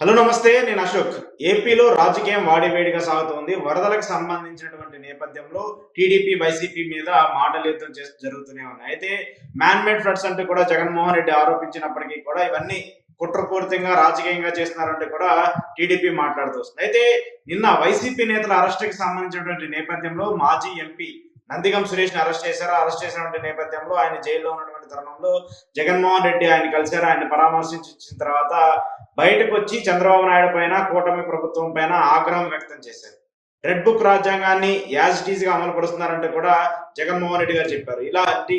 Hello నమస్తే నేను అశోక్. ఏపీలో రాజకీయం వాడివేడిగా సాగుతోంది. వరదలకు సంబంధించినటువంటి నేపథ్యంలో టీడీపీ వైసీపీ మీద మాటల యుద్ధం చేస్తూ జరుగుతూనే ఉన్నాయి. అయితే మ్యాన్ మేడ్ ఫ్లడ్స్ అంటూ కూడా జగన్మోహన్ రెడ్డి ఆరోపించినప్పటికీ కూడా ఇవన్నీ కుట్రపూరితంగా రాజకీయంగా చేస్తున్నారంటే కూడా టీడీపీ మాట్లాడుతూ వస్తుంది. అయితే నిన్న వైసీపీ నేతల అరెస్టుకి సంబంధించినటువంటి నేపథ్యంలో మాజీ ఎంపీ నందిగం సురేష్ని అరెస్ట్ చేశారు. అరెస్ట్ చేసినటువంటి నేపథ్యంలో ఆయన జైల్లో ఉన్నటువంటి తరుణంలో జగన్మోహన్ రెడ్డి ఆయన కలిశారు. ఆయన పరామర్శించిన తర్వాత బయటకు వచ్చి చంద్రబాబు నాయుడు పైన కూటమి ప్రభుత్వం పైన ఆగ్రహం వ్యక్తం చేశారు. రెడ్ బుక్ రాజ్యాంగాన్ని యాజ్ ఇట్ ఈజ్గా అమలు పరుస్తున్నారంటే కూడా జగన్మోహన్ రెడ్డి గారు చెప్పారు. ఇలాంటి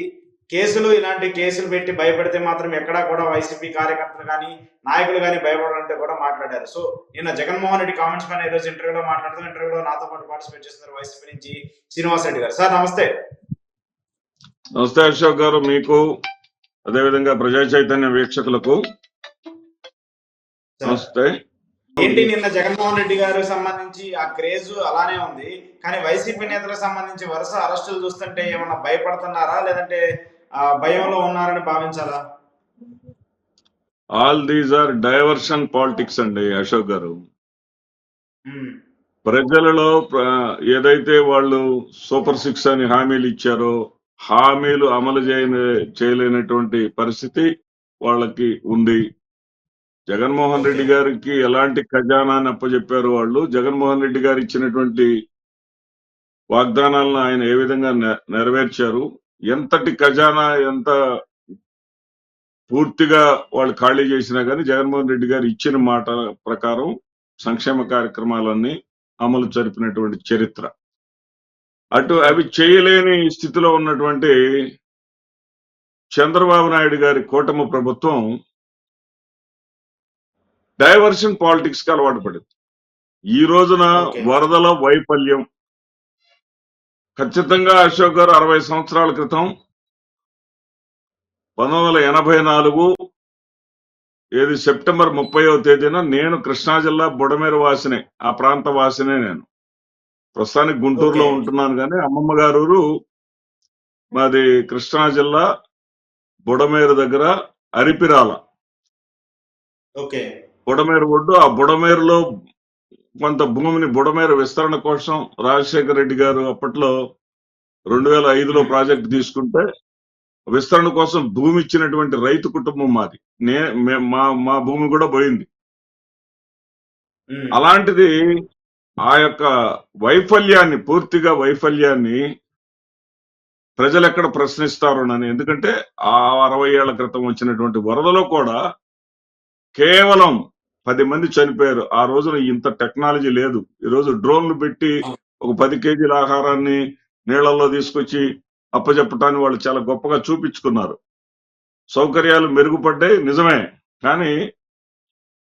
కేసులు ఇలాంటి కేసులు పెట్టి భయపెడితే మాత్రం ఎక్కడా కూడా వైసీపీ కార్యకర్తలు కానీ నాయకులు కానీ భయపడాలంటే కూడా మాట్లాడారు. సో నిన్న జగన్మోహన్ రెడ్డి కామెంట్స్ పైన ఈరోజు ఇంటర్వ్యూలో మాట్లాడుతున్న ఇంటర్వ్యూలో నాతో పాటు పార్టిసిపేట్ చేస్తున్నారు వైసీపీ నుంచి శ్రీనివాస్ రెడ్డి గారు. సార్ నమస్తే. నమస్తే అశోక్ గారు మీకు అదేవిధంగా ప్రజా చైతన్య వీక్షకులకు నమస్తే. ఏంటి నిన్న జగన్మోహన్ రెడ్డి గారికి సంబంధించి ఆ క్రేజ్ అలానే ఉంది కానీ వైసీపీ నేతలకు సంబంధించి వరుస అరెస్టులు చూస్తుంటే ఏమన్నా భయపడుతున్నారా లేదంటే భయంలో ఉన్నారని భావించాలా all these are diversion politics అండి అశోక్ గారు. ప్రజలలో ప్ర- ఏదైతే వాళ్ళు సూపర్ సిక్స్ అని హామీలు ఇచ్చారో హామీలు అమలు చేయని చేయలేనటువంటి పరిస్థితి వాళ్ళకి ఉంది. జగన్మోహన్ రెడ్డి గారికి ఎలాంటి ఖజానాన్ని అప్పచెప్పారు వాళ్ళు? జగన్మోహన్ రెడ్డి గారు ఇచ్చినటువంటి వాగ్దానాలను ఆయన ఏ విధంగా నెరవేర్చారు? ఎంతటి ఖజానా ఎంత పూర్తిగా వాళ్ళు ఖాళీ చేసినా కానీ జగన్మోహన్ రెడ్డి గారు ఇచ్చిన మాట ప్రకారం సంక్షేమ కార్యక్రమాలన్నీ అమలు జరిపినటువంటి చరిత్ర అటు అవి చేయలేని స్థితిలో ఉన్నటువంటి చంద్రబాబు నాయుడు గారి కూటమి ప్రభుత్వం డైవర్షన్ పాలిటిక్స్కి అలవాటు పడింది ఈ రోజున. వరదల వైఫల్యం ఖచ్చితంగా అశోక్ గారు అరవై సంవత్సరాల క్రితం పంతొమ్మిది వందల ఎనభై నాలుగు ఏది సెప్టెంబర్ ముప్పైవ తేదీన నేను కృష్ణా జిల్లా బుడమేరు వాసినే ఆ ప్రాంత వాసినే నేను. ప్రస్తుతానికి గుంటూరులో. ఉంటున్నాను కానీ అమ్మమ్మ గారు మాది కృష్ణా జిల్లా బుడమేరు దగ్గర అరిపిరాల. ఓకే. బుడమేరు ఒడ్డు ఆ బుడమేరులో కొంత భూమిని బుడమేరు విస్తరణ కోసం రాజశేఖర రెడ్డి గారు అప్పట్లో రెండు వేల ఐదులో ప్రాజెక్ట్ తీసుకుంటే విస్తరణ కోసం భూమి ఇచ్చినటువంటి రైతు కుటుంబం మాది. నే మే- మా భూమి కూడా పోయింది. అలాంటిది ఆ యొక్క వైఫల్యాన్ని పూర్తిగా వైఫల్యాన్ని ప్రజలు ఎక్కడ ప్రశ్నిస్తారోనని ఎందుకంటే ఆ అరవై ఏళ్ళ క్రితం వచ్చినటువంటి వరదలో కూడా కేవలం పది మంది చనిపోయారు. ఆ రోజున ఇంత టెక్నాలజీ లేదు. ఈ రోజు డ్రోన్లు పెట్టి ఒక పది కేజీల ఆహారాన్ని నీళ్ళలో తీసుకొచ్చి అప్పచెప్పటాన్ని వాళ్ళు చాలా గొప్పగా చూపించుకున్నారు. సౌకర్యాలు మెరుగుపడ్డాయి నిజమే. కానీ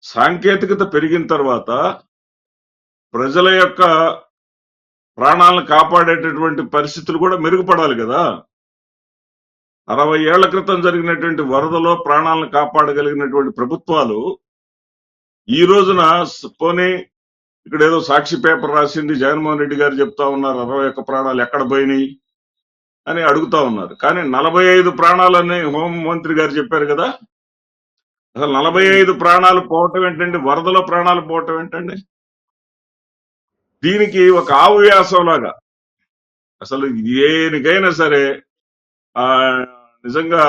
సాంకేతికత పెరిగిన తర్వాత ప్రజల యొక్క ప్రాణాలను కాపాడేటటువంటి పరిస్థితులు కూడా మెరుగుపడాలి కదా. అరవై ఏళ్ళ క్రితం జరిగినటువంటి వరదలో ప్రాణాలను కాపాడగలిగినటువంటి ప్రభుత్వాలు ఈ రోజున పోనీ ఇక్కడ ఏదో సాక్షి పేపర్ రాసింది జగన్మోహన్ రెడ్డి గారు చెప్తా ఉన్నారు అరవై ఒక్క ప్రాణాలు ఎక్కడ పోయినాయి అని అడుగుతా ఉన్నారు. కానీ నలభై ఐదు ప్రాణాలని హోం మంత్రి గారు చెప్పారు కదా? అసలు నలభై ఐదు ప్రాణాలు పోవటం ఏంటండి? వరదలో ప్రాణాలు పోవటం ఏంటండి? దీనికి ఒక ఆవువ్యాసంలాగా అసలు దేనికైనా సరే ఆ నిజంగా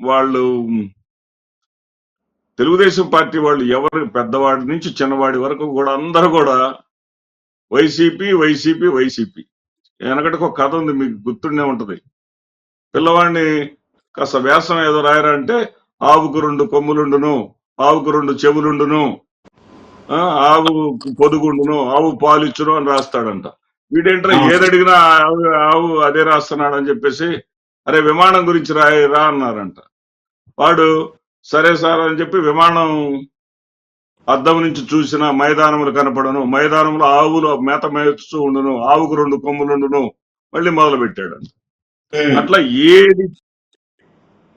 వాళ్ళు తెలుగుదేశం పార్టీ వాళ్ళు ఎవరు పెద్దవాడి నుంచి చిన్నవాడి వరకు కూడా అందరూ కూడా వైసీపీ వైసీపీ వైసీపీ. వెనకటికి ఒక కథ ఉంది మీకు గుర్తుండే ఉంటది. పిల్లవాడిని కాస్త వ్యాసం ఏదో రాయరా అంటే ఆవుకు రెండు కొమ్ములుండును ఆవుకు రెండు చెవులుండును ఆవు పొదుగుండును ఆవు పాలిచ్చును అని రాస్తాడంట. వీడేంట్రా అవును. ఏది అడిగినా ఆవు ఆవు అదే రాస్తున్నాడు అని చెప్పేసి అరే విమానం గురించి రాయి రా అన్నారంట. వాడు సరే సార్ అని చెప్పి విమానం అద్దం నుంచి చూసిన మైదానములు కనపడను. మైదానంలో ఆవులు మేత మేస్తూ ఉండును. ఆవుకు రెండు కొమ్ములుండును మళ్ళీ మొదలు పెట్టాడు అట్లా ఏది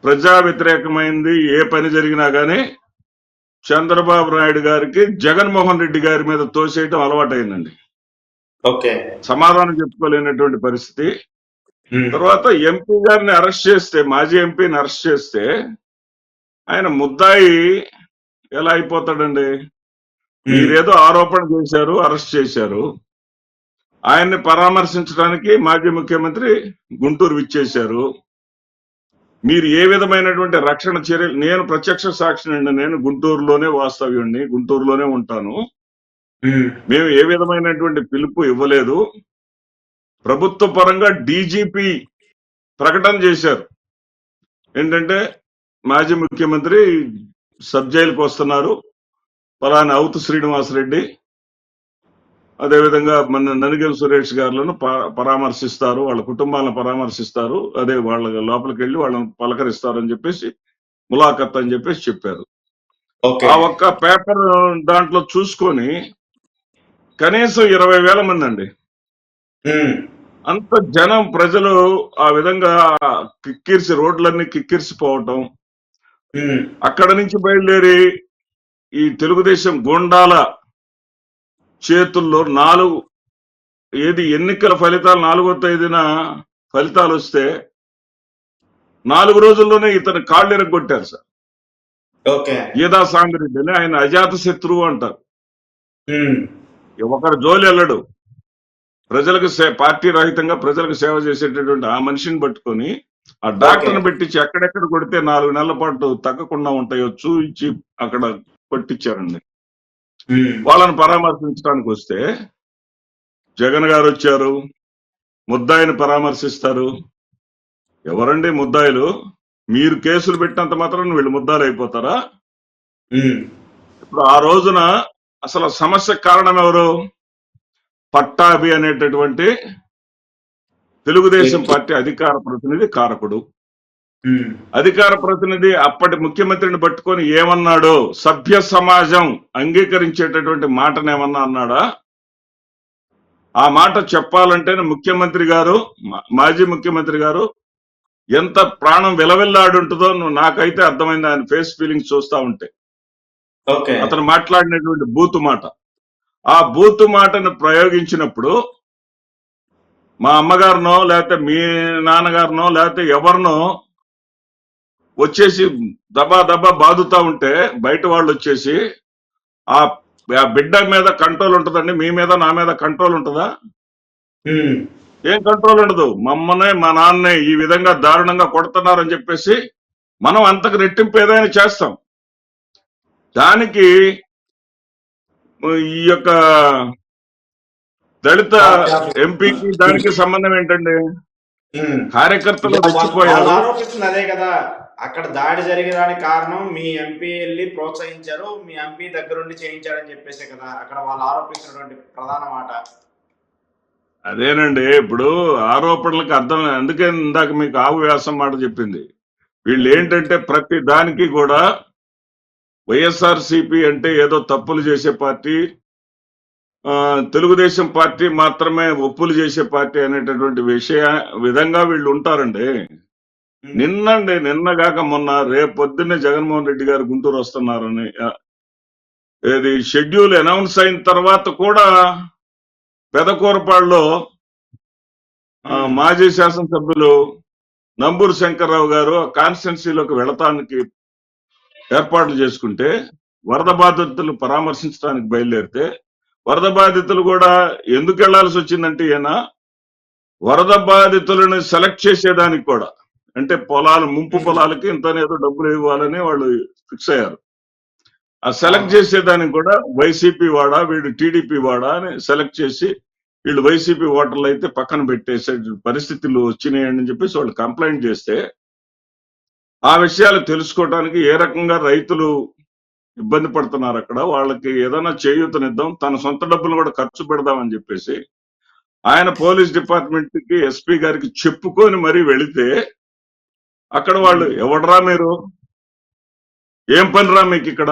ప్రజా వ్యతిరేకమైంది ఏ పని జరిగినా గానీ చంద్రబాబు నాయుడు గారికి జగన్మోహన్ రెడ్డి గారి మీద తోసేయటం అలవాటైందండి. ఓకే. సమాధానం చెప్పుకోలేనటువంటి పరిస్థితి. తర్వాత ఎంపీ గారిని అరెస్ట్ చేస్తే మాజీ ఎంపీని అరెస్ట్ చేస్తే ఆయన ముద్దాయి ఎలా అయిపోతాడండి? మీరేదో ఆరోపణ చేశారు అరెస్ట్ చేశారు. ఆయన్ని పరామర్శించడానికి మాజీ ముఖ్యమంత్రి గుంటూరు విచ్చేశారు. మీరు ఏ విధమైనటువంటి రక్షణ చర్యలు నేను ప్రత్యక్ష సాక్షిని అండి నేను గుంటూరులోనే వాస్తవ్యుణ్ణి గుంటూరులోనే ఉంటాను. మేము ఏ విధమైనటువంటి పిలుపు ఇవ్వలేదు. ప్రభుత్వ పరంగా డీజీపీ ప్రకటన చేశారు. ఏంటంటే మాజీ ముఖ్యమంత్రి సబ్ జైలుకు వస్తున్నారు. పలానా అవుతు శ్రీనివాసరెడ్డి అదేవిధంగా మన ననిగల్ సురేష్ గారులను పరామర్శిస్తారు వాళ్ళ కుటుంబాలను పరామర్శిస్తారు అదే వాళ్ళ లోపలికి వెళ్ళి వాళ్ళని పలకరిస్తారు అని చెప్పేసి ములాఖత్ అని చెప్పేసి చెప్పారు. ఆ ఒక్క పేపర్ దాంట్లో చూసుకొని కనీసం ఇరవై వేల మంది అండి. అంత జనం ప్రజలు ఆ విధంగా కిక్కిరిసి రోడ్లన్నీ కిక్కిరిసిపోవటం అక్కడ నుంచి బయలుదేరి ఈ తెలుగుదేశం గోండాల చేతుల్లో నాలుగు ఏది ఎన్నికల ఫలితాలు నాలుగో తేదీన ఫలితాలు వస్తే నాలుగు రోజుల్లోనే ఇతను కాళ్ళు ఎరగొట్టారు సార్ గీదా సాంగరెడ్డి అని ఆయన అజాత శత్రువు అంటారు. ఒకరు జోలి వెళ్ళడు. ప్రజలకు సే- పార్టీ రహితంగా ప్రజలకు సేవ చేసేటటువంటి ఆ మనిషిని పట్టుకొని ఆ డాక్టర్ని పెట్టించి ఎక్కడెక్కడ కొడితే నాలుగు నెలల పాటు తగ్గకుండా ఉంటాయో చూపించి అక్కడ కొట్టించారండి. వాళ్ళని పరామర్శించడానికి వస్తే జగన్ గారు వచ్చారు ముద్దాయిని పరామర్శిస్తారు. ఎవరండి ముద్దాయిలు? మీరు కేసులు పెట్టినంత మాత్రం వీళ్ళు ముద్దాయిలు అయిపోతారా? ఇప్పుడు ఆ రోజున అసలు సమస్య కారణం ఎవరు? పట్టాభి అనేటటువంటి తెలుగుదేశం పార్టీ అధికార ప్రతినిధి కారకుడు. అధికార ప్రతినిధి అప్పటి ముఖ్యమంత్రిని పట్టుకొని ఏమన్నాడు సభ్య సమాజం అంగీకరించేటటువంటి మాటను ఏమన్నా అన్నాడా? ఆ మాట చెప్పాలంటేనే ముఖ్యమంత్రి గారు మాజీ ముఖ్యమంత్రి గారు ఎంత ప్రాణం విలవిల్లాడుంటుందో నువ్వు నాకైతే అర్థమైంది ఆయన ఫేస్ ఫీలింగ్స్ చూస్తా ఉంటే. అతను మాట్లాడినటువంటి బూతు మాట. ఆ బూతు మాటను ప్రయోగించినప్పుడు మా అమ్మగారినో లేకపోతే మీ నాన్నగారినో లేకపోతే ఎవరినో వచ్చేసి దబా దబా బాదుతా ఉంటే బయట వాళ్ళు వచ్చేసి ఆ బిడ్డ మీద కంట్రోల్ ఉంటుందండి మీ మీద నా మీద కంట్రోల్ ఉంటుందా? ఏం కంట్రోల్ ఉండదు. మమ్మల్ని మా నాన్నే ఈ విధంగా దారుణంగా కొడుతున్నారని చెప్పేసి మనం అంతకు రెట్టింపు ఏదైనా చేస్తాం. దానికి ఈ యొక్క దళిత ఎంపీకి దానికి సంబంధం ఏంటండి. కార్యకర్తలు వాళ్ళు రెచ్చిపోయారు ఆరోపిస్తుంది అదే కదా. అక్కడ దాడి జరిగడానికి కారణం మీ ఎంపీ వెళ్ళి ప్రోత్సహించారు మీ ఎంపీ దగ్గరుండి చేయించారని చెప్పేసే కదా. అక్కడ వాళ్ళు ఆరోపిస్తున్నటువంటి ప్రధాన మాట. అదేనండి ఇప్పుడు ఆరోపణలకు అర్థం అందుకే ఇందాక మీకు ఆవు వ్యాసం మాట చెప్పింది. వీళ్ళు ఏంటంటే ప్రతి దానికి కూడా వైఎస్ఆర్ అంటే ఏదో తప్పులు చేసే పార్టీ తెలుగుదేశం పార్టీ మాత్రమే ఒప్పులు చేసే పార్టీ అనేటటువంటి విషయ విధంగా వీళ్ళు ఉంటారండి. నిన్నండి నిన్నగాక మొన్న రేపు పొద్దున్నే జగన్మోహన్ రెడ్డి గారు గుంటూరు వస్తున్నారని ఏది షెడ్యూల్ అనౌన్స్ అయిన తర్వాత కూడా పెదకూరపాడులో మాజీ శాసనసభ్యులు నంబూరు శంకర్రావు గారు కాన్స్టిట్యున్సీలోకి వెళతానికి ఏర్పాట్లు చేసుకుంటే వరద బాధితులు పరామర్శించడానికి బయలుదేరితే వరద బాధితులు కూడా ఎందుకు వెళ్ళాల్సి వచ్చిందంటే ఈయన వరద బాధితులను సెలెక్ట్ చేసేదానికి కూడా. అంటే పొలాలు ముంపు పొలాలకి ఇంతనేదో డబ్బులు ఇవ్వాలని వాళ్ళు ఫిక్స్ అయ్యారు. ఆ సెలెక్ట్ చేసేదానికి కూడా వైసీపీ వాడా వీడు టీడీపీ వాడా అని సెలెక్ట్ చేసి వీళ్ళు వైసీపీ ఓటర్లు అయితే పక్కన పెట్టేసే పరిస్థితులు వచ్చినాయని చెప్పేసి వాళ్ళు కంప్లైంట్ చేస్తే ఆ విషయాలు తెలుసుకోవడానికి ఏ రకంగా రైతులు ఇబ్బంది పడుతున్నారు అక్కడ. వాళ్ళకి ఏదైనా చేయూతనిద్దాం తన సొంత డబ్బులు కూడా ఖర్చు పెడదామని చెప్పేసి ఆయన పోలీస్ డిపార్ట్మెంట్కి ఎస్పీ గారికి చెప్పుకొని మరీ వెళితే అక్కడ వాళ్ళు ఎవడరా మీరు? ఏం పనిరా మీకు ఇక్కడ?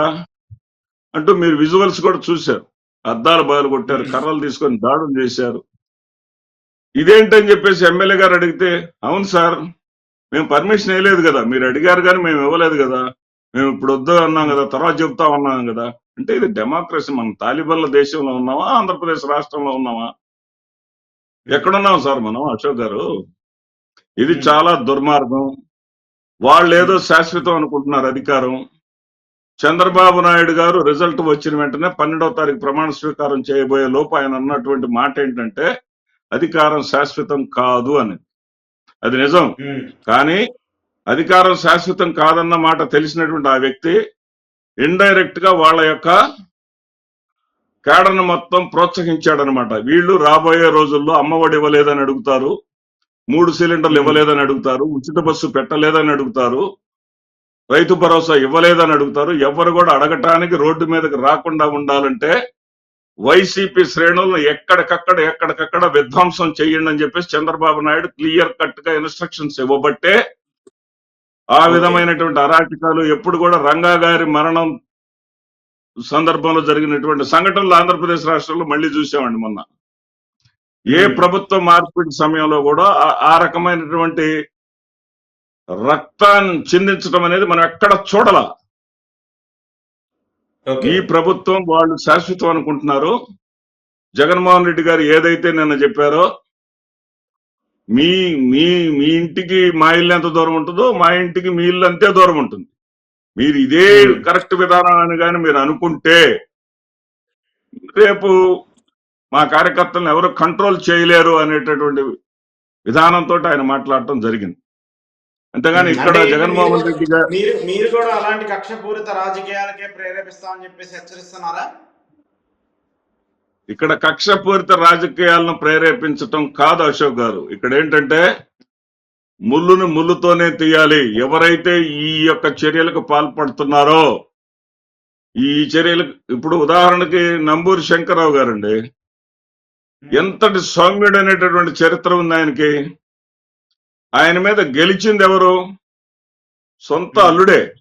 అంటూ మీరు విజువల్స్ కూడా చూశారు. అద్దాలు బయలు కొట్టారు కర్రలు తీసుకొని దాడులు చేశారు. ఇదేంటని చెప్పేసి ఎమ్మెల్యే గారు అడిగితే అవును సార్ మేము పర్మిషన్ వేయలేదు కదా మీరు అడిగారు కానీ మేము ఇవ్వలేదు కదా. మేము ఇప్పుడు వద్దు అన్నాం కదా తర్వాత చెప్తా ఉన్నాం కదా. అంటే ఇది డెమోక్రసీ మనం తాలిబన్ల దేశంలో ఉన్నామా ఆంధ్రప్రదేశ్ రాష్ట్రంలో ఉన్నామా? ఎక్కడున్నాం సార్ మనం అశోక్ గారు? ఇది చాలా దుర్మార్గం. వాళ్ళు ఏదో శాశ్వతం అనుకుంటున్నారు అధికారం. చంద్రబాబు నాయుడు గారు రిజల్ట్ వచ్చిన వెంటనే పన్నెండవ తారీఖు ప్రమాణ స్వీకారం చేయబోయే లోపు ఆయన అన్నటువంటి మాట ఏంటంటే అధికారం శాశ్వతం కాదు అని అది నిజం. కానీ అధికారం శాశ్వతం కాదన్న మాట తెలిసినటువంటి ఆ వ్యక్తి ఇండైరెక్ట్గా వాళ్ళ యొక్క కేడర్ను మొత్తం ప్రోత్సహించాడనమాట వీళ్ళు రాబోయే రోజుల్లో అమ్మఒడి ఇవ్వలేదని అడుగుతారు మూడు సిలిండర్లు ఇవ్వలేదని అడుగుతారు ఉచిత బస్సు పెట్టలేదని అడుగుతారు రైతు భరోసా ఇవ్వలేదని అడుగుతారు. ఎవరు కూడా అడగటానికి రోడ్డు మీదకి రాకుండా ఉండాలంటే వైసీపీ శ్రేణులను ఎక్కడికక్కడ ఎక్కడికక్కడ విధ్వంసం చేయండి అని చెప్పేసి చంద్రబాబు నాయుడు క్లియర్ కట్గా ఇన్స్ట్రక్షన్స్ ఇవ్వబట్టే ఆ. విధమైనటువంటి అరాచకాలు ఎప్పుడు కూడా రంగా గారి మరణం సందర్భంలో జరిగినటువంటి సంఘటనలు ఆంధ్రప్రదేశ్ రాష్ట్రంలో మళ్ళీ చూసామండి మొన్న ఏ. ప్రభుత్వ మార్పిడి సమయంలో కూడా ఆ- రకమైనటువంటి రక్తాన్ని చిందించడం అనేది మనం ఎక్కడ చూడాల ఈ ప్రభుత్వం వాళ్ళు శాశ్వతం అనుకుంటున్నారు జగన్మోహన్ రెడ్డి గారు ఏదైతే నిన్న చెప్పారో మీ మీ మీ ఇంటికి మా ఇల్లు ఎంత దూరం ఉంటుందో మా ఇంటికి మీ ఇల్లు అంతే దూరం ఉంటుంది. మీరు ఇదే. కరెక్ట్ విధానం అని కానీ మీరు అనుకుంటే రేపు మా కార్యకర్తలను ఎవరు కంట్రోల్ చేయలేరు అనేటటువంటి విధానంతో ఆయన మాట్లాడటం జరిగింది. అంతేగాని ఇక్కడ జగన్మోహన్ రెడ్డి గారు మీరు మీరు కూడా అలాంటి కక్షపూరిత రాజకీయాలకే ప్రేరేపిస్తామని చెప్పేసి హెచ్చరిస్తున్నారా? ఇక్కడ కక్షపూరిత రాజకీయాలను ప్రేరేపించటం కాదు అశోక్ గారు. ఇక్కడ ఏంటంటే ముళ్ళును ముళ్ళుతోనే తీయాలి. ఎవరైతే ఈ యొక్క చర్యలకు పాల్పడుతున్నారో ఈ చర్యలకు ఇప్పుడు ఉదాహరణకి నంబూరి శంకర్రావు గారండి. ఎంతటి సౌమ్యుడు అనేటటువంటి చరిత్ర ఉంది ఆయనకి. ఆయన మీద గెలిచింది ఎవరు? సొంత అల్లుడే.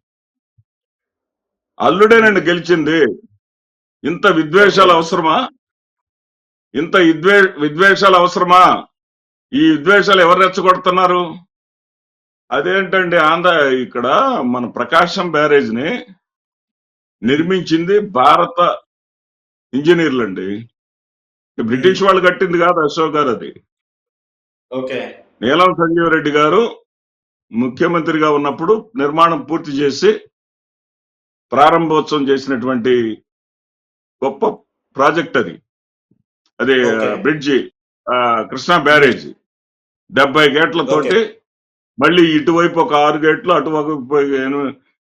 అల్లుడేనండి గెలిచింది. ఇంత విద్వేషాలు అవసరమా? ఇంత విద్వే విద్వేషాలు అవసరమా? ఈ విద్వేషాలు ఎవరు రెచ్చగొడుతున్నారు? అదేంటండి ఆంధ్ర ఇక్కడ మన ప్రకాశం బ్యారేజ్ని నిర్మించింది భారత ఇంజనీర్లు అండి బ్రిటిష్ వాళ్ళు కట్టింది కాదు అశోక్ గారు అది. ఓకే. నీలం సంజీవ్ రెడ్డి గారు ముఖ్యమంత్రిగా ఉన్నప్పుడు నిర్మాణం పూర్తి చేసి ప్రారంభోత్సవం చేసినటువంటి గొప్ప ప్రాజెక్ట్ అది. అది. Bridge Krishna barrage. డెబ్బై గేట్లతోటి మళ్ళీ ఇటువైపు ఒక ఆరు గేట్లు అటువైపు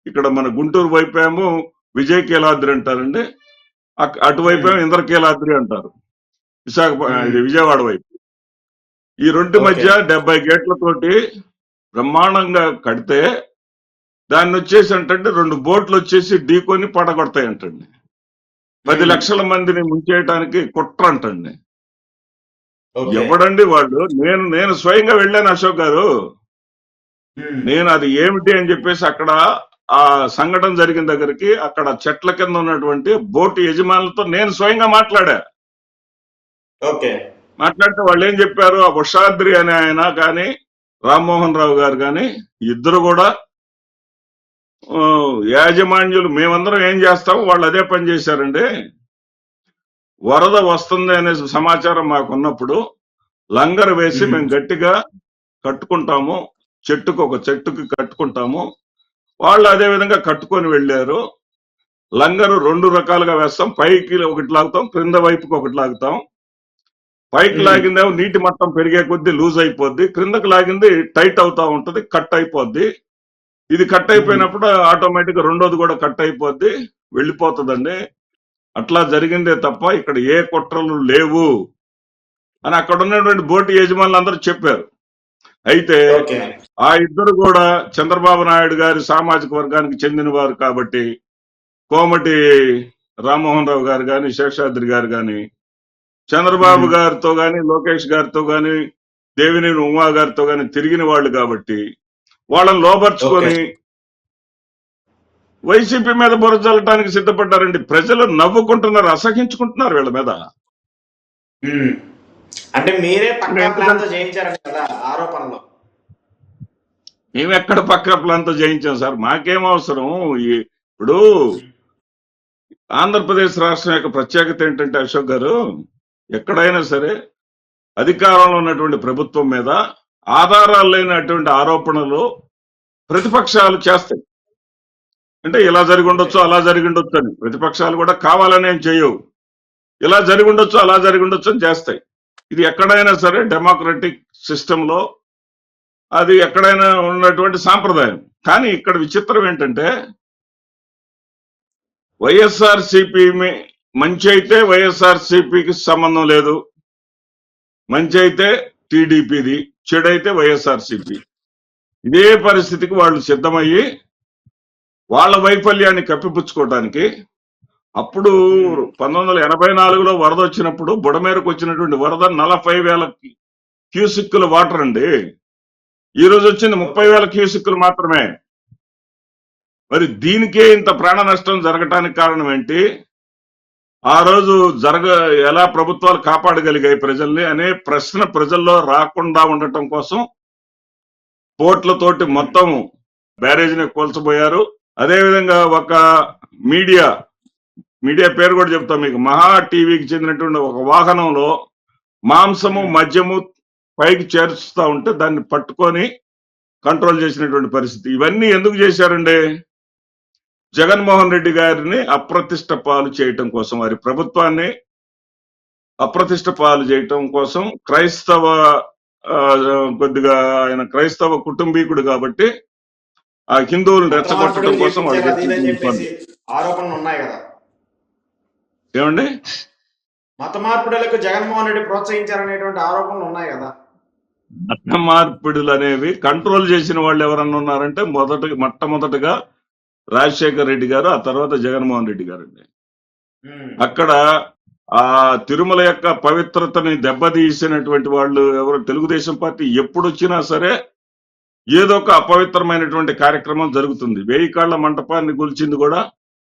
ఇక్కడ మన గుంటూరు వైపు ఏమో విజయకీలాద్రి అంటారండి. అక్- అటువైపు ఏమో ఇంద్రకీలాద్రి అంటారు. విశాఖపట్నం Hmm. ఇది విజయవాడ వైపు. ఈ రెండు. మధ్య డెబ్బై గేట్లతోటి బ్రహ్మాండంగా కడితే దాన్ని వచ్చేసి అంటే రెండు బోట్లు వచ్చేసి ఢీకొని పడగొడతాయి అంటండి పది. లక్షల మందిని ముంచేయటానికి కుట్ర అంటండి ఎవడండి వాళ్ళు నేను నేను స్వయంగా వెళ్ళాను అశోక్ గారు. నేను అది ఏమిటి అని చెప్పేసి అక్కడ ఆ సంఘటన జరిగిన దగ్గరికి అక్కడ చెట్ల కింద ఉన్నటువంటి బోటు యజమానులతో నేను స్వయంగా మాట్లాడా. ఓకే. మాట్లాడితే వాళ్ళు ఏం చెప్పారు? ఆ ఉషాద్రి అనే ఆయన కానీ రామ్మోహన్ రావు గారు కానీ ఇద్దరు కూడా యాజమాన్యులు మేమందరం ఏం చేస్తాము వాళ్ళు అదే పని చేశారండి. వరద వస్తుంది అనే సమాచారం మాకు ఉన్నప్పుడు లంగర్ వేసి మ్మ్. గట్టిగా కట్టుకుంటాము. చెట్టుకు ఒక చెట్టుకి కట్టుకుంటాము. వాళ్ళు అదే విధంగా కట్టుకొని వెళ్ళారు. లంగరు రెండు రకాలుగా వేస్తాం. పైకి ఒకటి లాగుతాం క్రింద వైపుకి ఒకటి లాగుతాం. పైకి. లాగిందేమో నీటి మట్టం పెరిగే కొద్దీ లూజ్ అయిపోద్ది. క్రిందకి లాగింది టైట్ అవుతా ఉంటది కట్ అయిపోద్ది. ఇది కట్ అయిపోయినప్పుడు ఆటోమేటిక్గా రెండోది కూడా కట్ అయిపోద్ది వెళ్ళిపోతుందండి. అట్లా జరిగిందే తప్ప ఇక్కడ ఏ కుట్రలు లేవు అని అక్కడ ఉన్నటువంటి బోటు యజమానులు అందరూ చెప్పారు. అయితే ఆ ఇద్దరు కూడా చంద్రబాబు నాయుడు గారి సామాజిక వర్గానికి చెందిన వారు కాబట్టి కోమటి రామ్మోహన్ రావు గారు కానీ శేషాద్రి గారు కానీ చంద్రబాబు. గారితో గాని లోకేష్ గారితో గాని దేవినేని ఉమా గారితో గాని తిరిగిన వాళ్ళు కాబట్టి వాళ్ళని లోపరుచుకొని వైసీపీ మీద బురద చల్లటానికి సిద్ధపడ్డారండి. ప్రజలు నవ్వుకుంటున్నారు అసహించుకుంటున్నారు వీళ్ళ మీద. అంటే మీరే కదా ఆరోపణలో. మేము ఎక్కడ పక్క ప్లాన్తో జయించాం సార్? మాకేం అవసరం? ఇప్పుడు ఆంధ్రప్రదేశ్ రాష్ట్రం యొక్క ప్రత్యేకత ఏంటంటే అశోక్ గారు ఎక్కడైనా సరే అధికారంలో ఉన్నటువంటి ప్రభుత్వం మీద ఆధారాలు లేనటువంటి ఆరోపణలు ప్రతిపక్షాలు చేస్తాయి. అంటే ఇలా జరిగి ఉండొచ్చు అలా జరిగి ఉండొచ్చు అని. ప్రతిపక్షాలు కూడా కావాలని ఏం చేయవు. ఇలా జరిగి ఉండొచ్చు అలా జరిగి ఉండొచ్చు అని చేస్తాయి. ఇది ఎక్కడైనా సరే డెమోక్రటిక్ సిస్టంలో అది ఎక్కడైనా ఉన్నటువంటి సాంప్రదాయం. కానీ ఇక్కడ విచిత్రం ఏంటంటే వైఎస్ఆర్ సిపి మంచి అయితే వైఎస్ఆర్ సిపికి సంబంధం లేదు. మంచి అయితే టీడీపీది చెడైతే వైఎస్ఆర్సిపి. ఇదే పరిస్థితికి వాళ్ళు సిద్ధమయ్యి వాళ్ళ వైఫల్యాన్ని కప్పిపుచ్చుకోవడానికి అప్పుడు పంతొమ్మిది వందల ఎనభై నాలుగులో వరద వచ్చినప్పుడు బుడమేరకు వచ్చినటువంటి వరద నలభై వేల క్యూసిక్కుల వాటర్ అండి. ఈ రోజు వచ్చింది ముప్పై వేల క్యూసిక్కులు మాత్రమే. మరి దీనికే ఇంత ప్రాణ నష్టం జరగటానికి కారణం ఏంటి? ఆ రోజు జరగ ఎలా ప్రభుత్వాలు కాపాడగలిగాయి ప్రజల్ని అనే ప్రశ్న ప్రజల్లో రాకుండా ఉండటం కోసం పోర్ట్లతోటి మొత్తం బ్యారేజ్ని కూల్చబోయారు. అదేవిధంగా ఒక మీడియా మీడియా పేరు కూడా చెప్తాం మీకు. మహా టీవీకి చెందినటువంటి ఒక వాహనంలో మాంసము మద్యము పైకి చేరుస్తూ ఉంటే దాన్ని పట్టుకొని కంట్రోల్ చేసినటువంటి పరిస్థితి. ఇవన్నీ ఎందుకు చేశారండి? జగన్మోహన్ రెడ్డి గారిని అప్రతిష్ట పాలు చేయటం కోసం వారి ప్రభుత్వాన్ని అప్రతిష్ట పాలు చేయటం కోసం క్రైస్తవ కొద్దిగా ఆయన క్రైస్తవ కుటుంబీకుడు కాబట్టి ఆ హిందువులను రెచ్చగొట్టడం కోసం. ఆరోపణలు ఉన్నాయి కదా. ఏమండి? మత మార్పుడులకు జగన్మోహన్ రెడ్డి ప్రోత్సహించారనేటువంటి ఆరోపణలు ఉన్నాయి కదా. మత మార్పిడులు అనేవి కంట్రోల్ చేసిన వాళ్ళు ఎవరన్నా ఉన్నారంటే మొదట మొట్టమొదటిగా రాజశేఖర్ రెడ్డి గారు ఆ తర్వాత జగన్మోహన్ రెడ్డి గారు అండి. అక్కడ ఆ తిరుమల యొక్క పవిత్రతని దెబ్బతీసినటువంటి వాళ్ళు ఎవరు? తెలుగుదేశం పార్టీ ఎప్పుడు వచ్చినా సరే ఏదో ఒక అపవిత్రమైనటువంటి కార్యక్రమం జరుగుతుంది. వేయి కాళ్ళ మంటపాన్ని కూల్చింది కూడా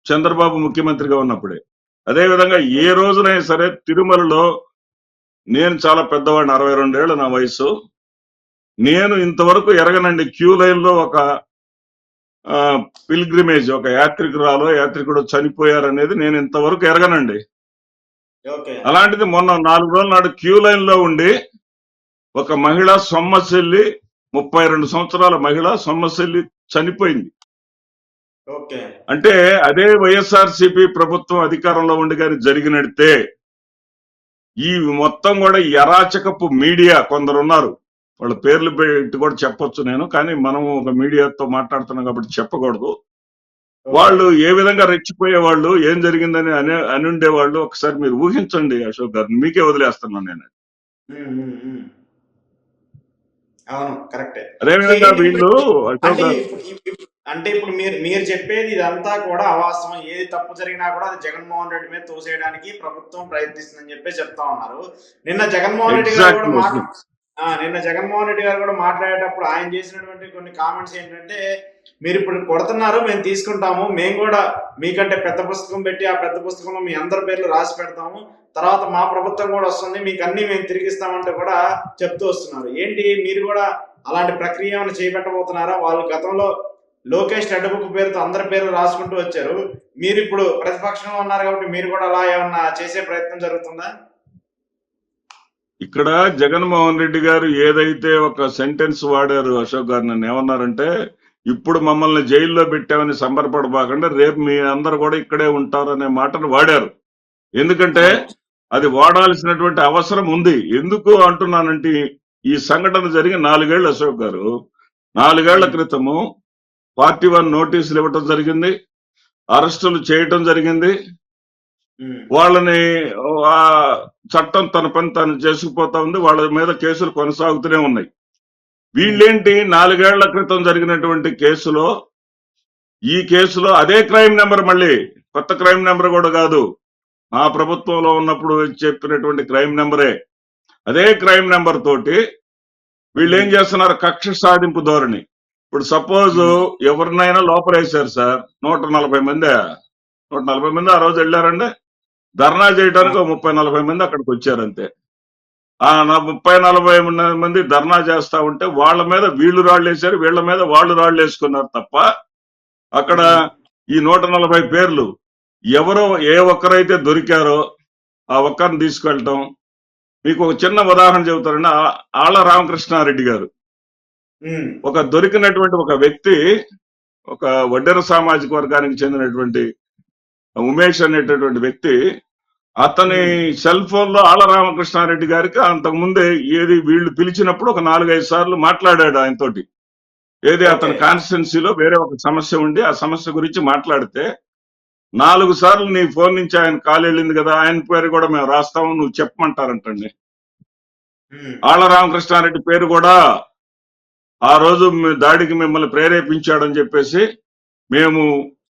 చంద్రబాబు ముఖ్యమంత్రిగా ఉన్నప్పుడే. అదేవిధంగా ఏ రోజునైనా సరే తిరుమలలో నేను చాలా పెద్దవాడిని అరవై రెండేళ్ళ నా వయసు నేను ఇంతవరకు ఎరగనండి క్యూ లైన్లో ఒక పిల్గ్రిమేజ్ ఒక యాత్రికురాలో యాత్రికుడు చనిపోయారనేది నేను ఇంతవరకు ఎరగనండి. అలాంటిది మొన్న నాలుగు రోజుల నాడు క్యూ లైన్లో ఉండి ఒక మహిళ సొమ్మశెల్లి ముప్పై రెండు సంవత్సరాల మహిళ సొమ్మశెల్లి చనిపోయింది. అంటే అదే వైఎస్ఆర్ ప్రభుత్వం అధికారంలో ఉండి కానీ జరిగినట్టే ఈ మొత్తం కూడా ఈ అరాచకపు మీడియా కొందరు ఉన్నారు వాళ్ళ పేర్లు పెట్టి కూడా చెప్పొచ్చు నేను కానీ మనం ఒక మీడియాతో మాట్లాడుతున్నాం కాబట్టి చెప్పకూడదు. వాళ్ళు ఏ విధంగా రెచ్చిపోయే వాళ్ళు ఏం జరిగిందని అనే అని ఉండేవాళ్ళు ఒకసారి మీరు ఊహించండి అశోక్ గారు మీకే వదిలేస్తున్నాను నేను. అవును కరెక్టే. అదేవిధంగా వీళ్ళు అశోక్ అంటే గారు ఇప్పుడు- ఇప్పుడు- అంటే ఇప్పుడు మీరు మీరు చెప్పేది ఇదంతా కూడా అవాస్తవం. ఏది తప్పు జరిగినా కూడా అది జగన్మోహన్ రెడ్డి మీద తోసేయడానికి ప్రభుత్వం ప్రయత్నిస్తుందని చెప్పి చెప్తా ఉన్నారు. నిన్న జగన్మోహన్ రెడ్డి గారు కూడా నిన్న జగన్మోహన్ రెడ్డి గారు కూడా మాట్లాడేటప్పుడు ఆయన చేసినటువంటి కొన్ని కామెంట్స్ ఏంటంటే మీరు ఇప్పుడు కొడుతున్నారు మేము తీసుకుంటాము మేము కూడా మీకంటే పెద్ద పుస్తకం పెట్టి ఆ పెద్ద పుస్తకంలో మీ అందరి పేర్లు రాసి పెడతాము తర్వాత మా ప్రభుత్వం కూడా వస్తుంది మీకు అన్ని మేము తిరిగిస్తామంటే కూడా చెప్తూ వస్తున్నారు. ఏంటి మీరు కూడా అలాంటి ప్రక్రియ ఏమైనా చేపట్టబోతున్నారా? వాళ్ళు గతంలో లోకేష్ రెడ్ బుక్ పేరుతో అందరి పేర్లు రాసుకుంటూ వచ్చారు. మీరు ఇప్పుడు ప్రతిపక్షంలో ఉన్నారు కాబట్టి మీరు కూడా అలా ఏమన్నా చేసే ప్రయత్నం జరుగుతుందా? ఇక్కడ జగన్మోహన్ రెడ్డి గారు ఏదైతే ఒక సెంటెన్స్ వాడారు అశోక్ గారు నన్ను ఏమన్నారంటే ఇప్పుడు మమ్మల్ని జైల్లో పెట్టామని సంబరపడబాకండి రేపు మీ అందరు కూడా ఇక్కడే ఉంటారు అనే మాటను వాడారు. ఎందుకంటే అది వాడాల్సినటువంటి అవసరం ఉంది. ఎందుకు అంటున్నానంటే ఈ సంఘటన జరిగి నాలుగేళ్ళు అశోక్ గారు. నాలుగేళ్ళ క్రితము పార్టీ వన్ నోటీసులు ఇవ్వటం జరిగింది అరెస్టులు చేయటం జరిగింది. వాళ్ళని ఆ చట్టం తన పని తను చేసుకుపోతా ఉంది వాళ్ళ మీద కేసులు కొనసాగుతూనే ఉన్నాయి. వీళ్ళేంటి? నాలుగేళ్ళ క్రితం జరిగినటువంటి కేసులో ఈ కేసులో అదే క్రైమ్ నెంబర్ మళ్ళీ కొత్త క్రైమ్ నెంబర్ కూడా కాదు. ఆ ప్రభుత్వంలో ఉన్నప్పుడు చెప్పినటువంటి క్రైమ్ నెంబరే. అదే క్రైమ్ నెంబర్ తోటి వీళ్ళు ఏం చేస్తున్నారు? కక్ష సాధింపు ధోరణి. ఇప్పుడు సపోజ్ ఎవరినైనా లోపలేశారు సార్. నూట నలభై మంది. నూట నలభై మంది ఆ రోజు వెళ్ళారండి. ధర్నా చేయడానికి ముప్పై నలభై మంది అక్కడికి వచ్చారు అంతే ఆ ముప్పై నలభై మంది ధర్నా చేస్తా ఉంటే వాళ్ళ మీద వీళ్ళు రాళ్ళు వేశారు వీళ్ళ మీద వాళ్ళు రాళ్ళు వేసుకున్నారు తప్ప అక్కడ ఈ నూట నలభై పేర్లు ఎవరో ఏ ఒక్కరైతే దొరికారో ఆ ఒక్కరిని తీసుకెళ్ళటం. మీకు ఒక చిన్న ఉదాహరణ చెబుతారండి ఆళ్ళ రామకృష్ణారెడ్డి గారు. ఒక దొరికినటువంటి ఒక వ్యక్తి ఒక వడ్డెర సామాజిక వర్గానికి చెందినటువంటి ఉమేష్ అనేటటువంటి వ్యక్తి అతని సెల్ ఫోన్లో ఆళ్ళ రామకృష్ణారెడ్డి గారికి అంతకు ముందే ఏది వీళ్ళు పిలిచినప్పుడు ఒక నాలుగైదు సార్లు మాట్లాడాడు ఆయనతోటి. ఏది అతని. కాన్స్టిట్యున్సీలో వేరే ఒక సమస్య ఉండి ఆ సమస్య గురించి మాట్లాడితే నాలుగు సార్లు నీ ఫోన్ నుంచి ఆయన కాల్ వెళ్ళింది కదా ఆయన పేరు కూడా మేము రాస్తాము నువ్వు చెప్పమంటారంటండి. ఆళ్ళ రామకృష్ణారెడ్డి పేరు కూడా ఆ రోజు దాడికి మిమ్మల్ని ప్రేరేపించాడని చెప్పేసి మేము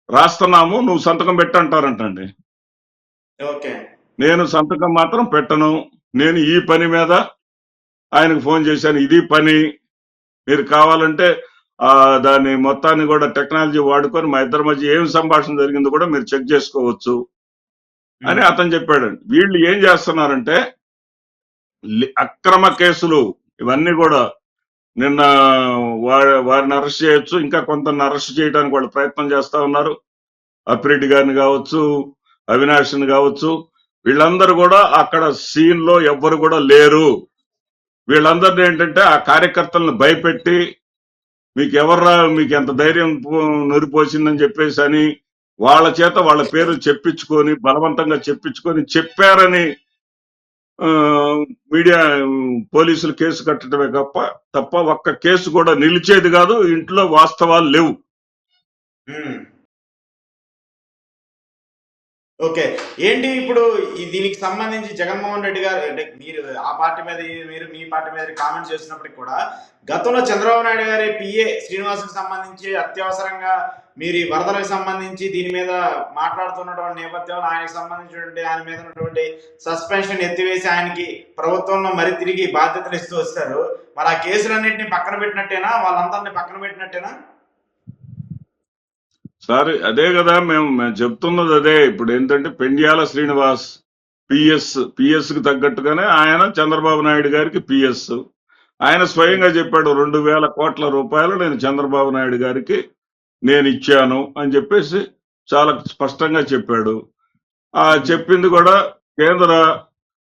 రాస్తున్నాము నువ్వు సంతకం పెట్టంటారంటండి ఓకే. నేను సంతకం మాత్రం పెట్టను. నేను ఈ పని మీద ఆయనకు ఫోన్ చేశాను. ఇది పని. మీరు కావాలంటే ఆ దాన్ని మొత్తాన్ని కూడా టెక్నాలజీ వాడుకొని మా ఇద్దరి మధ్య ఏం సంభాషణ జరిగిందో కూడా మీరు చెక్ చేసుకోవచ్చు అని అతను చెప్పాడండి వీళ్ళు ఏం చేస్తున్నారంటే అక్రమ కేసులు ఇవన్నీ కూడా నిన్న వారిని అరెస్ట్ చేయొచ్చు ఇంకా కొంతని అరెస్ట్ చేయడానికి వాళ్ళు ప్రయత్నం చేస్తా ఉన్నారు. అప్రెడ్డి గారిని కావచ్చు అవినాష్ని కావచ్చు వీళ్ళందరూ కూడా అక్కడ సీన్లో ఎవ్వరు కూడా లేరు. వీళ్ళందరినీ ఏంటంటే ఆ కార్యకర్తలను భయపెట్టి మీకు ఎవర్రా మీకు ఎంత ధైర్యం నురిపోసిందని నొరిపోసిందని చెప్పేసి అని వాళ్ళ చేత వాళ్ళ పేరు చెప్పించుకొని బలవంతంగా చెప్పించుకొని చెప్పారని మీడియా పోలీసులు కేసు కట్టడమే తప్ప తప్ప ఒక్క కేసు కూడా నిలిచేది కాదు ఇంట్లో వాస్తవాలు లేవు. ఓకే. ఏంటి ఇప్పుడు దీనికి సంబంధించి జగన్మోహన్ రెడ్డి గారు అంటే మీరు ఆ పార్టీ మీద మీరు మీ పార్టీ మీద కామెంట్ చేసినప్పటికి కూడా గతంలో చంద్రబాబు నాయుడు గారి పిఏ శ్రీనివాస్కి సంబంధించి అత్యవసరంగా మీరు ఈ వరదలకు సంబంధించి దీని మీద మాట్లాడుతున్నటువంటి నేపథ్యంలో ఆయనకు సంబంధించినటువంటి ఆయన మీద ఉన్నటువంటి సస్పెన్షన్ ఎత్తివేసి ఆయనకి ప్రభుత్వంలో మరి తిరిగి బాధ్యతలు ఇస్తూ వస్తారు. మరి ఆ కేసులన్నింటినీ పక్కన పెట్టినట్టేనా? వాళ్ళందరినీ పక్కన పెట్టినట్టేనా? సార్ అదే కదా మేము మేము చెప్తున్నది అదే. ఇప్పుడు ఏంటంటే పెండ్యాల శ్రీనివాస్ పిఎస్ పిఎస్కి తగ్గట్టుగానే ఆయన చంద్రబాబు నాయుడు గారికి పిఎస్. ఆయన స్వయంగా చెప్పాడు రెండు వేల కోట్ల రూపాయలు నేను చంద్రబాబు నాయుడు గారికి నేను ఇచ్చాను అని చెప్పేసి చాలా స్పష్టంగా చెప్పాడు. ఆ చెప్పింది కూడా కేంద్ర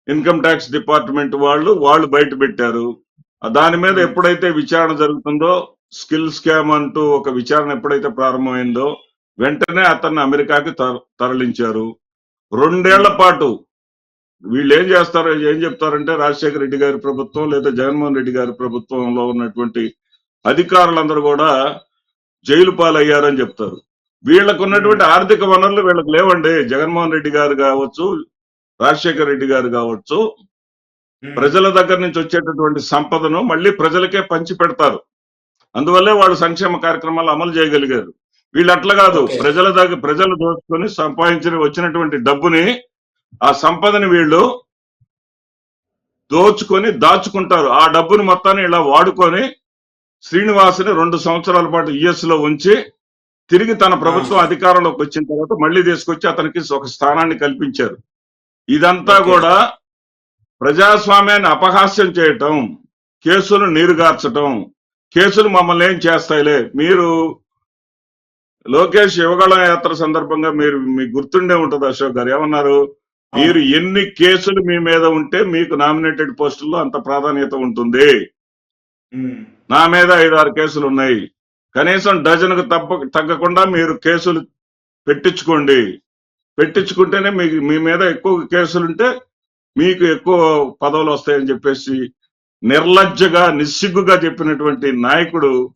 ఇన్కమ్ ట్యాక్స్ డిపార్ట్మెంట్ వాళ్ళు వాళ్ళు బయట పెట్టారు. దాని మీద ఎప్పుడైతే విచారణ జరుగుతుందో స్కిల్ స్కామ్ అంటూ ఒక విచారణ ఎప్పుడైతే ప్రారంభమైందో వెంటనే అతన్ని అమెరికాకి తరలించారు. రెండేళ్ళ పాటు వీళ్ళు ఏం చేస్తారు ఏం చెప్తారంటే రాజశేఖర రెడ్డి గారి ప్రభుత్వం లేదా జగన్మోహన్ రెడ్డి గారి ప్రభుత్వంలో ఉన్నటువంటి అధికారులందరూ కూడా జైలు పాలయ్యారని చెప్తారు. వీళ్ళకు ఉన్నటువంటి ఆర్థిక వనరులు వీళ్ళకి లేవండి. జగన్మోహన్ రెడ్డి గారు కావచ్చు రాజశేఖర రెడ్డి గారు కావచ్చు. ప్రజల దగ్గర నుంచి వచ్చేటటువంటి సంపదను మళ్ళీ ప్రజలకే పంచి పెడతారు. అందువల్లే వాళ్ళు సంక్షేమ కార్యక్రమాలు అమలు చేయగలిగారు. వీళ్ళు అట్లా కాదు. ప్రజల దగ్గర ప్రజలు దోచుకొని సంపాదించిన వచ్చినటువంటి డబ్బుని ఆ సంపదని వీళ్ళు దోచుకొని దాచుకుంటారు. ఆ డబ్బుని మొత్తాన్ని ఇలా వాడుకొని శ్రీనివాసుని రెండు సంవత్సరాల పాటు యుఎస్లో ఉంచి తిరిగి తన ప్రభుత్వం అధికారంలోకి వచ్చిన తర్వాత మళ్ళీ తీసుకొచ్చి అతనికి ఒక స్థానాన్ని కల్పించారు. ఇదంతా. కూడా ప్రజాస్వామ్యాన్ని అపహాస్యం చేయటం కేసులు నీరుగార్చటం కేసులు మమ్మల్ని ఏం చేస్తాయిలే? మీరు లోకేష్ యువగళ యాత్ర సందర్భంగా మీరు మీకు గుర్తుండే ఉంటది అశోక్ గారు ఏమన్నారు? మీరు ఎన్ని కేసులు మీ మీద ఉంటే మీకు నామినేటెడ్ పోస్టుల్లో అంత ప్రాధాన్యత ఉంటుంది. నా మీద ఐదు ఆరు కేసులు ఉన్నాయి. కనీసం డజన్కు తప్ప తగ్గకుండా మీరు కేసులు పెట్టించుకోండి. పెట్టించుకుంటేనే మీకు మీ మీద ఎక్కువ కేసులుంటే మీకు ఎక్కువ పదవులు వస్తాయని చెప్పేసి నిర్లజ్జగా నిస్సిగ్గుగా చెప్పినటువంటి నాయకుడు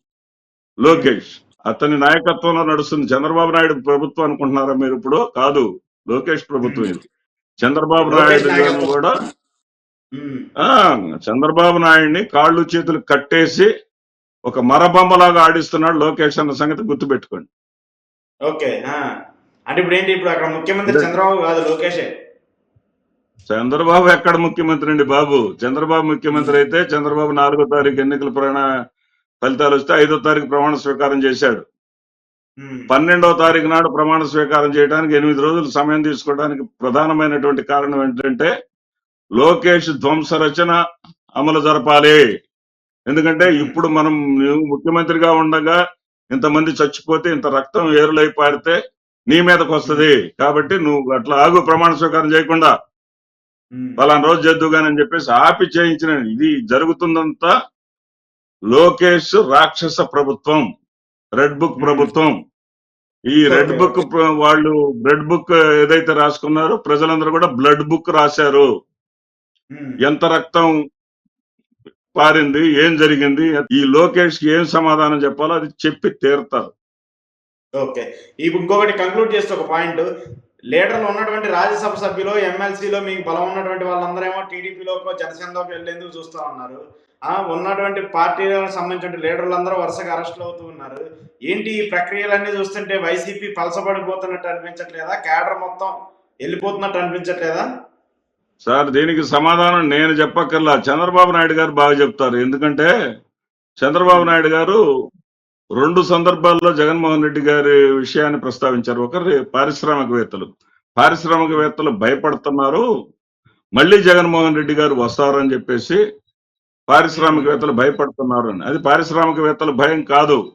లోకేష్. అతని నాయకత్వంలో నడుస్తుంది చంద్రబాబు నాయుడు ప్రభుత్వం అనుకుంటున్నారా మీరు ఇప్పుడు? కాదు. లోకేష్ ప్రభుత్వం ఇది. చంద్రబాబు నాయుడు. కూడా చంద్రబాబు నాయుడిని కాళ్ళు చేతులు కట్టేసి ఒక మరబొమ్మలాగా ఆడిస్తున్నాడు లోకేష్ అన్న సంగతి గుర్తుపెట్టుకోండి ఓకే. అంటే ఇప్పుడు ఏంటి ఇప్పుడు అక్కడ ముఖ్యమంత్రి. చంద్రబాబు కాదు లోకేషే చంద్రబాబు ఎక్కడ ముఖ్యమంత్రి అండి బాబు చంద్రబాబు ముఖ్యమంత్రి అయితే చంద్రబాబు నాలుగో తారీఖు ఎన్నికల ప్రయాణ ఫలితాలు వస్తే ఐదో తారీఖు ప్రమాణ స్వీకారం చేశాడు ఉమ్. పన్నెండవ తారీఖు నాడు ప్రమాణ స్వీకారం చేయడానికి ఎనిమిది రోజులు సమయం తీసుకోవడానికి ప్రధానమైనటువంటి కారణం ఏంటంటే లోకేష్ ధ్వంస రచన అమలు జరపాలి. ఎందుకంటే ఇప్పుడు మనం ముఖ్యమంత్రిగా ఉండగా ఇంతమంది చచ్చిపోతే ఇంత రక్తం ఏరులై పారితే నీ మీదకి వస్తది. కాబట్టి నువ్వు అట్లా ఆగు ప్రమాణ స్వీకారం చేయకుండా. ఉమ్. పలానా రోజు చేద్దుగానని చెప్పేసి ఆపి చేయించిన ఇది జరుగుతుందంతా లోకేష్ రాక్షస ప్రభుత్వం రెడ్ బుక్ Hmm. ప్రభుత్వం. ఈ రెడ్ బుక్ వాళ్ళు రెడ్ బుక్ ఏదైతే రాసుకున్నారో ప్రజలందరూ కూడా బ్లడ్ బుక్ రాశారు. ఎంత రక్తం పారింది ఏం జరిగింది ఈ లోకేష్కి ఏం సమాధానం చెప్పాలో అది చెప్పి తీరుతారు. ఓకే. ఈ ఇంకొకటి కంక్లూడ్ చేస్తే ఒక పాయింట్. లీడర్లు ఉన్నటువంటి రాజ్యసభ సభ్యులు ఎమ్మెల్సీలో మీకు బలం ఉన్నటువంటి వాళ్ళందరేమో టీడీపీలోకి జనసేనలోకి వెళ్ళేందుకు చూస్తూ ఉన్నారు. ఆ ఉన్నటువంటి పార్టీలకు సంబంధించిన లీడర్లందరూ వరుసగా అరెస్టులు అవుతూ ఉన్నారు. ఏంటి ఈ ప్రక్రియలన్నీ చూస్తుంటే వైసీపీ పలసపడిపోతున్నట్టు అనిపించట్లేదా? కేడర్ మొత్తం వెళ్ళిపోతున్నట్టు అనిపించట్లేదా? సార్ దీనికి సమాధానం నేను చెప్పక్కర్లా. చంద్రబాబు నాయుడు గారు బాగా చెప్తారు. ఎందుకంటే చంద్రబాబు నాయుడు గారు రెండు సందర్భాల్లో జగన్మోహన్ రెడ్డి గారి విషయాన్ని ప్రస్తావించారు. ఒకరు పారిశ్రామికవేత్తలు. పారిశ్రామికవేత్తలు భయపడుతున్నారు. మళ్ళీ జగన్మోహన్ రెడ్డి గారు వస్తారని చెప్పేసి పారిశ్రామికవేత్తలు భయపడుతున్నారు అని. అది పారిశ్రామికవేత్తల భయం కాదు.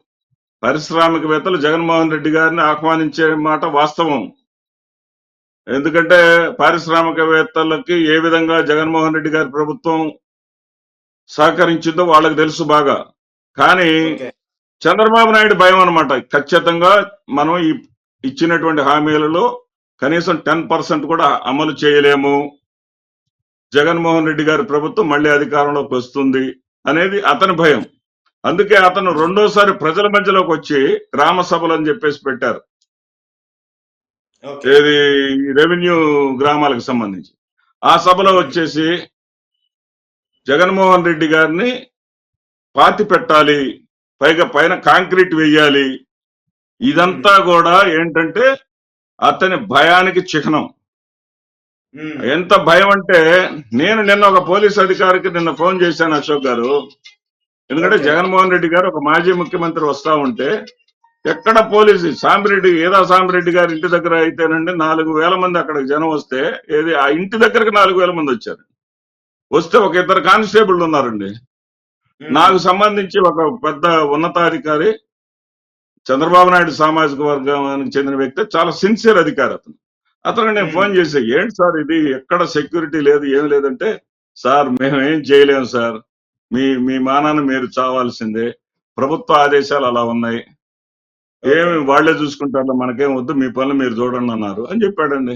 పారిశ్రామికవేత్తలు జగన్మోహన్ రెడ్డి గారిని ఆహ్వానించే మాట వాస్తవం. ఎందుకంటే పారిశ్రామికవేత్తలకి ఏ విధంగా జగన్మోహన్ రెడ్డి గారి ప్రభుత్వం సహకరించిందో వాళ్ళకి తెలుసు బాగా. కానీ చంద్రబాబు నాయుడు భయం అనమాట ఖచ్చితంగా మనం ఈ ఇచ్చినటువంటి హామీలలో కనీసం టెన్ పర్సెంట్ కూడా అమలు చేయలేము. జగన్మోహన్ రెడ్డి గారి ప్రభుత్వం మళ్ళీ అధికారంలోకి వస్తుంది అనేది అతని భయం. అందుకే అతను రెండోసారి ప్రజల మధ్యలోకి వచ్చి గ్రామ సభలు అని చెప్పేసి పెట్టారు. ఏది? రెవెన్యూ గ్రామాలకు సంబంధించి. ఆ సభలో వచ్చేసి జగన్మోహన్ రెడ్డి గారిని పాతి పెట్టాలి పైగా పైన కాంక్రీట్ వేయాలి. ఇదంతా కూడా ఏంటంటే అతని భయానికి చిహ్నం. ఎంత భయం అంటే నేను నిన్న ఒక పోలీస్ అధికారికి నిన్న ఫోన్ చేశాను అశోక్ గారు. ఎందుకంటే. జగన్మోహన్ రెడ్డి గారు ఒక మాజీ ముఖ్యమంత్రి వస్తా ఉంటే ఎక్కడ పోలీసు? సాంబిరెడ్డి ఏదా సాంబిరెడ్డి గారి ఇంటి దగ్గర అయితేనండి నాలుగు వేల మంది అక్కడికి జనం వస్తే ఏది? ఆ ఇంటి దగ్గరకు నాలుగు వేల మంది వచ్చారు. వస్తే ఒక ఇద్దరు కానిస్టేబుల్ ఉన్నారండి. నాకు సంబంధించి ఒక పెద్ద ఉన్నతాధికారి చంద్రబాబు నాయుడు సామాజిక వర్గానికి చెందిన వ్యక్తి చాలా సిన్సియర్ అధికారి అతను. అతను నేను. ఫోన్ చేసా ఏంటి సార్ ఇది? ఎక్కడ సెక్యూరిటీ లేదు ఏం లేదంటే సార్ మేము ఏం చేయలేము సార్. మీ మీ మానాన్ని మీరు చావాల్సిందే. ప్రభుత్వ ఆదేశాలు అలా ఉన్నాయి. ఏమి వాళ్ళే చూసుకుంటారు మనకేం వద్దు మీ పనులు మీరు చూడండి అన్నారు అని చెప్పాడండి.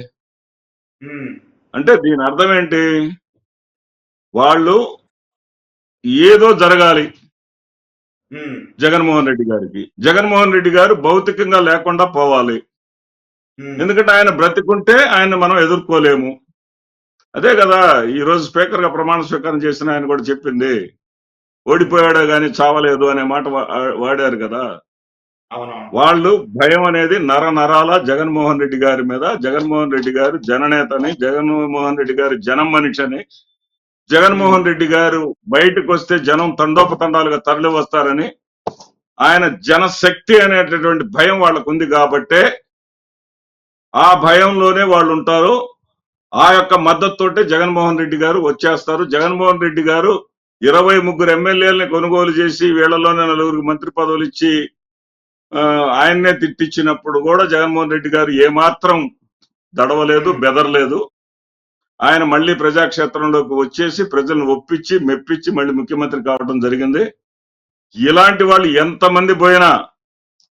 అంటే దీని అర్థం ఏంటి? వాళ్ళు ఏదో జరగాలి. జగన్మోహన్ రెడ్డి గారికి. జగన్మోహన్ రెడ్డి గారు భౌతికంగా లేకుండా పోవాలి. ఎందుకంటే ఆయన బ్రతికుంటే ఆయన మనం ఎదుర్కోలేము. అదే కదా ఈ రోజు స్పీకర్గా ప్రమాణ స్వీకారం చేసిన ఆయన కూడా చెప్పింది. ఓడిపోయాడే గాని చావలేదు అనే మాట వాడారు కదా. వాళ్ళు భయం అనేది నర నరాల జగన్మోహన్ రెడ్డి గారి మీద జగన్మోహన్ రెడ్డి గారు జననేతని జగన్మోహన్ రెడ్డి గారు జనం మనిషి అని జగన్మోహన్ రెడ్డి గారు బయటకు వస్తే జనం తండోపతండాలుగా తరలి వస్తారని ఆయన జనశక్తి అనేటటువంటి భయం వాళ్ళకు ఉంది కాబట్టే ఆ భయంలోనే వాళ్ళు ఉంటారు ఆ యొక్క మద్దతుతోటే జగన్మోహన్ రెడ్డి గారు వచ్చేస్తారు. జగన్మోహన్ రెడ్డి గారు ఇరవై ముగ్గురు ఎమ్మెల్యేలని కొనుగోలు చేసి వీళ్ళలోనే నలుగురికి మంత్రి పదవులు ఇచ్చి ఆయన్నే తిట్టించినప్పుడు కూడా జగన్మోహన్ రెడ్డి గారు ఏమాత్రం దడవలేదు బెదరలేదు. ఆయన మళ్ళీ ప్రజాక్షేత్రంలోకి వచ్చేసి ప్రజలను ఒప్పించి మెప్పించి మళ్ళీ ముఖ్యమంత్రి కావడం జరిగింది. ఇలాంటి వాళ్ళు ఎంతమంది పోయినా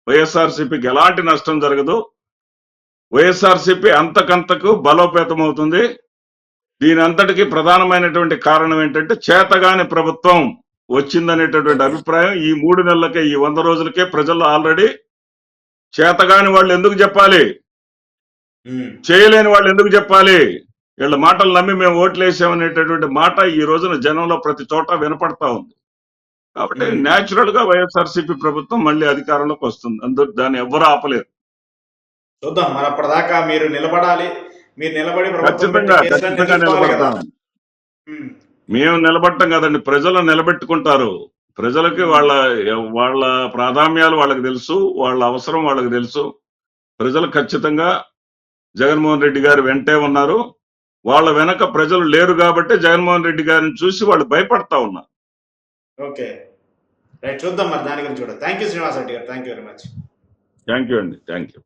వైఎస్ఆర్సీపీకి ఎలాంటి నష్టం జరగదు. వైఎస్ఆర్సీపీ అంతకంతకు బలోపేతం అవుతుంది దీని అంతటికి ప్రధానమైనటువంటి కారణం ఏంటంటే చేతగాని ప్రభుత్వం వచ్చిందనేటటువంటి అభిప్రాయం ఈ మూడు నెలలకే ఈ వంద రోజులకే ప్రజల్లో ఆల్రెడీ చేతగాని వాళ్ళు ఎందుకు చెప్పాలి. చేయలేని వాళ్ళు ఎందుకు చెప్పాలి వీళ్ళ మాటలు నమ్మి మేము ఓట్లు వేసామనేటటువంటి మాట ఈ రోజున జనంలో ప్రతి చోట వినపడతా ఉంది కాబట్టి. న్యాచురల్గా వైఎస్ఆర్సీపీ ప్రభుత్వం మళ్ళీ అధికారంలోకి వస్తుంది అందుకు దాన్ని ఎవ్వరూ ఆపలేరు చూద్దాం మరి అప్పటిదాకా మీరు నిలబడాలి మీరు నిలబడి ప్రభుత్వం ఖచ్చితంగా ఖచ్చితంగా. నిలబడతాం. మేము నిలబడటం కదండి ప్రజలు నిలబెట్టుకుంటారు. ప్రజలకి వాళ్ళ వాళ్ళ ప్రాధాన్యాలు వాళ్ళకి తెలుసు వాళ్ళ అవసరం వాళ్ళకి తెలుసు. ప్రజలు ఖచ్చితంగా జగన్మోహన్ రెడ్డి గారు వెంటే ఉన్నారు. వాళ్ళ వెనక ప్రజలు లేరు కాబట్టి జగన్మోహన్ రెడ్డి గారిని చూసి వాళ్ళు భయపడతా ఉన్నారు. ఓకే. రైట్ చూద్దాం మరి దాని గురించి కూడా. థ్యాంక్ యూ శ్రీనివాస్ రెడ్డి గారు thank you very much. Thank you అండి థ్యాంక్ యూ